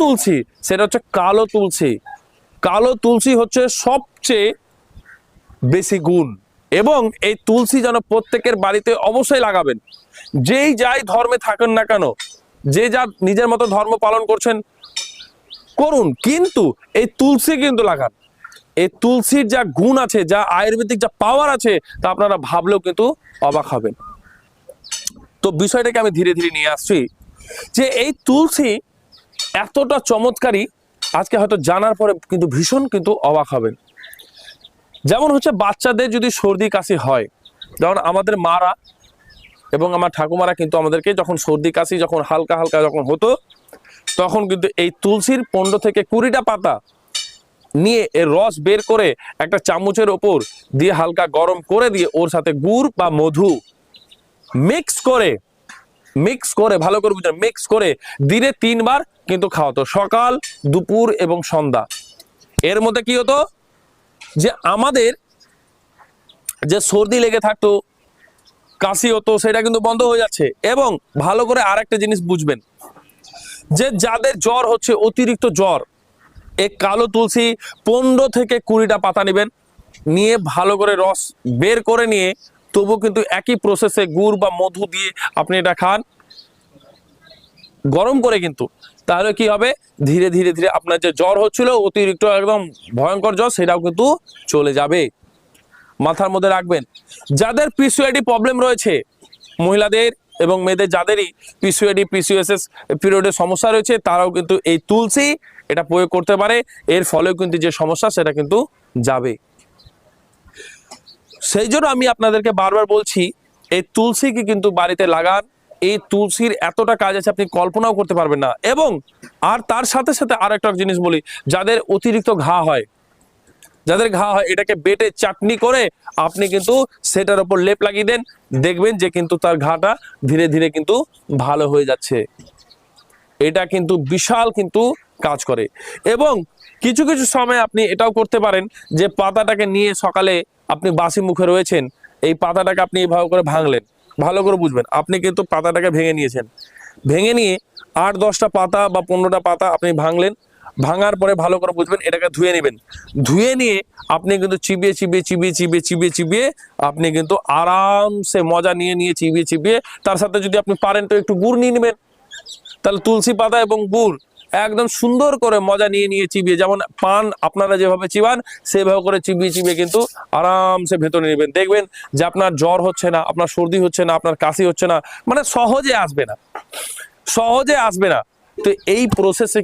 তুলসী, সেটা হচ্ছে কালো তুলসী। কালো তুলসী হচ্ছে সবচেয়ে বেশি গুণ এবং এই তুলসী যেন প্রত্যেকের বাড়িতে অবশ্যই লাগাবেন। যেই যাই ধর্মে থাকেন না কেন, যে যা নিজের মতো ধর্ম পালন করছেন, করুন। কিন্তু এই তুলসী কিন্তু লাগান। এই তুলসীর যা গুণ আছে, যা আয়ুর্বেদিক যা পাওয়ার আছে, তা আপনারা ভাবলেও কিন্তু অবাক হবেন। তো বিষয়টাকে আমি ধীরে ধীরে নিয়ে আসছি যে এই তুলসী এতটা চমৎকারী, আজকে হয়তো জানার পরে কিন্তু ভীষণ কিন্তু অবাক হবেন। যেমন হচ্ছে বাচ্চাদের যদি সর্দি কাশি হয় যেমন আমাদের মারা এবং আমার ঠাকুমারা কিন্তু আমাদেরকে যখন সর্দি কাশি যখন হালকা হালকা যখন হতো, তখন কিন্তু এই তুলসীর পনেরো থেকে কুড়িটা পাতা নিয়ে এর রস বের করে একটা চামচের ওপর দিয়ে হালকা গরম করে দিয়ে ওর সাথে গুড় বা মধু মিক্স করে মিক্স করে, ভালো করে বুঝলেন মিক্স করে দিনে তিনবার কিন্তু খাওয়াতো সকাল, দুপুর এবং সন্ধ্যা। এর মধ্যে কি হতো? যে আমাদের যে সর্দি লেগে থাকতো, কাশি হতো, সেটা কিন্তু বন্ধ হয়ে যাচ্ছে। এবং ভালো করে আরেকটা জিনিস বুঝবেন, যে যাদের জ্বর হচ্ছে, অতিরিক্ত জ্বর এক কালো তুলসী পনেরো থেকে কুড়িটা পাতা নেবেন, নিয়ে ভালো করে রস বের করে নিয়ে তবু কিন্তু একই প্রসেসে গুড় বা মধু দিয়ে আপনি এটা খান। গরম করে কিন্তু। তাহলে কি হবে? ধীরে ধীরে ধীরে আপনার যে জ্বর হচ্ছিল, অতিরিক্ত একদম ভয়ঙ্কর জ্বর, সেটাও কিন্তু চলে যাবে। মাথার মধ্যে রাখবেন। যাদের পিসিওডি প্রবলেম রয়েছে, মহিলাদের এবং মেয়েদের যাদেরই পিসিওডি পিসিওএসএস পিরিয়ডের সমস্যা রয়েছে, তারাও কিন্তু এই তুলসী এটা প্রয়োগ করতে পারে। এর ফলেও কিন্তু যে সমস্যা, সেটা কিন্তু যাবে। সেই জন্য আমি আপনাদেরকে বারবার বলছি, এই তুলসীকে কিন্তু বাড়িতে লাগান। এই তুলসীর এতটা কাজ আছে, আপনি কল্পনাও করতে পারবেন না। এবং আর তার সাথে সাথে আর একটা জিনিস বলি, যাদের অতিরিক্ত ঘা হয়, যাদের ঘা হয়, এটাকে বেটে চাটনি করে আপনি কিন্তু সেটার উপর লেপ লাগিয়ে দেন। দেখবেন যে কিন্তু তার ঘাটা ধীরে ধীরে কিন্তু ভালো হয়ে যাচ্ছে। এটা কিন্তু বিশাল কিন্তু কাজ করে। এবং কিছু কিছু সময় আপনি এটাও করতে পারেন যে পাতাটাকে নিয়ে সকালে আপনি বাসি মুখে রয়েছেন, এই পাতাটাকে আপনি এইভাবে করে ভাঙলেন। ভালো করে বুঝবেন, আপনি কিন্তু পাতাটাকে ভেঙে নিয়েছেন। ভেঙে নিয়ে আট, দশটা পাতা বা পনেরোটা পাতা আপনি ভাঙলেন, ভাঙার পরে ভালো করে বুঝবেন এটাকে ধুয়ে নেবেন। ধুয়ে নিয়ে আপনি কিন্তু চিবিয়ে চিবিয়ে চিবিয়ে চিবিয়ে চিবিয়ে চিবিয়ে আপনি কিন্তু আরামসে মজা নিয়ে নিয়ে চিবিয়ে চিবিয়ে তার সাথে যদি আপনি পারেন তো একটু গুড় নিয়ে নেবেন। তাহলে তুলসী পাতা এবং গুড় একদম সুন্দর করে মজা নিয়ে নিয়ে চিবিয়ে, যেমন পান আপনারা যেভাবে চিবান, সেভাবে করে চিবিয়ে চিবিয়ে কিন্তু আরামসে ভেতরে নেবেন। দেখবেন যে আপনার জ্বর হচ্ছে না, আপনার সর্দি হচ্ছে না, আপনার কাশি হচ্ছে না মানে সহজে আসবে না। সহজে আসবে না। তো এই প্রসেসে